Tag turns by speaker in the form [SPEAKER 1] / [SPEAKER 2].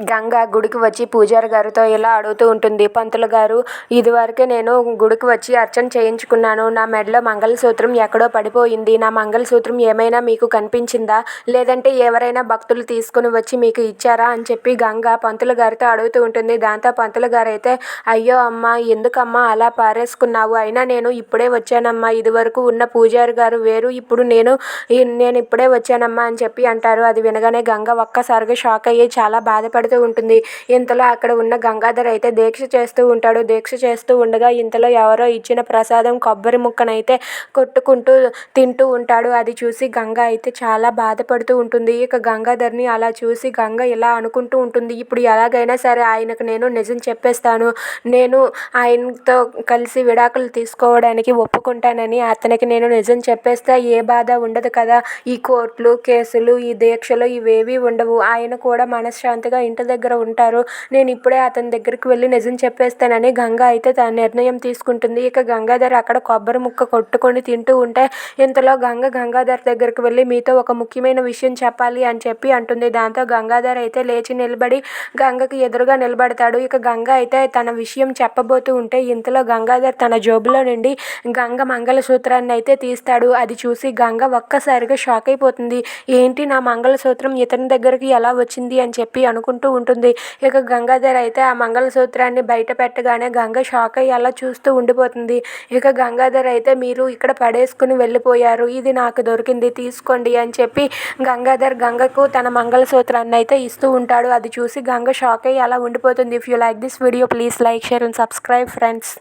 [SPEAKER 1] గంగ గుడికి వచ్చి పూజారి గారితో ఇలా అడుగుతూ ఉంటుంది పంతులు గారు ఇదివరకే నేను గుడికి వచ్చి అర్చన చేయించుకున్నాను. నా మెడలో మంగళసూత్రం ఎక్కడో పడిపోయింది. నా మంగళసూత్రం ఏమైనా మీకు కనిపించిందా? లేదంటే ఎవరైనా భక్తులు తీసుకుని వచ్చి మీకు ఇచ్చారా? అని చెప్పి గంగ పంతులు గారితో అడుగుతూ ఉంటుంది. దాంతో పంతులు గారు అయితే అయ్యో అమ్మ ఎందుకమ్మా అలా పారేసుకున్నావు? అయినా నేను ఇప్పుడే వచ్చానమ్మా. ఇదివరకు ఉన్న పూజారి గారు వేరు. ఇప్పుడు నేను నేను ఇప్పుడే వచ్చానమ్మా అని చెప్పి అంటారు. అది వినగానే గంగ ఒక్కసారిగా షాక్ అయ్యి చాలా బాధపడుతుంది బాధపడుతూ ఉంటుంది. ఇంతలో అక్కడ ఉన్న గంగాధర్ అయితే దీక్ష చేస్తూ ఉంటాడు. దీక్ష చేస్తూ ఉండగా ఇంతలో ఎవరో ఇచ్చిన ప్రసాదం కొబ్బరి ముక్కనైతే కొట్టుకుంటూ తింటూ ఉంటాడు. అది చూసి గంగ అయితే చాలా బాధపడుతూ ఉంటుంది. ఇక గంగాధర్ని అలా చూసి గంగ ఇలా అనుకుంటూ ఉంటుంది. ఇప్పుడు ఎలాగైనా సరే ఆయనకు నేను నిజం చెప్పేస్తాను. నేను ఆయనతో కలిసి విడాకులు తీసుకోవడానికి ఒప్పుకుంటానని అతనికి నేను నిజం చెప్పేస్తే ఏ బాధ ఉండదు కదా. ఈ కోర్టులు కేసులు ఈ దీక్షలు ఇవేవి ఉండవు. ఆయన కూడా మనశ్శాంతిగా ఇంటి దగ్గర ఉంటారు. నేను ఇప్పుడే అతని దగ్గరికి వెళ్ళి నిజం చెప్పేస్తానని గంగ అయితే తన నిర్ణయం తీసుకుంటుంది. ఇక గంగాధర్ అక్కడ కొబ్బరి ముక్క కొట్టుకొని తింటూ ఉంటే ఇంతలో గంగ గంగాధర్ దగ్గరికి వెళ్ళి మీతో ఒక ముఖ్యమైన విషయం చెప్పాలి అని చెప్పి అంటుంది. దాంతో గంగాధర్ అయితే లేచి నిలబడి గంగకి ఎదురుగా నిలబడతాడు. ఇక గంగ అయితే తన విషయం చెప్పబోతూ ఉంటే ఇంతలో గంగాధర్ తన జోబులో నుండి గంగ మంగళసూత్రాన్ని అయితే తీస్తాడు. అది చూసి గంగ ఒక్కసారిగా షాక్ అయిపోతుంది. ఏంటి నా మంగళసూత్రం ఇతని దగ్గరికి ఎలా వచ్చింది? అని చెప్పి అనుకుంటూ ఉంటుంది. ఇక గంగాధర్ అయితే ఆ మంగళసూత్రాన్ని బయట పెట్టగానే గంగ షాక్ అయ్యి అలా చూస్తూ ఉండిపోతుంది. ఇక గంగాధర్ అయితే మీరు ఇక్కడ పడేసుకుని వెళ్ళిపోయారు. ఇది నాకు దొరికింది. తీసుకోండి అని చెప్పి గంగాధర్ గంగకు తన మంగళసూత్రాన్ని అయితే ఇస్తూ ఉంటాడు. అది చూసి గంగ షాక్ అయ్యి అలా ఉండిపోతుంది. If you like this video please like share and subscribe friends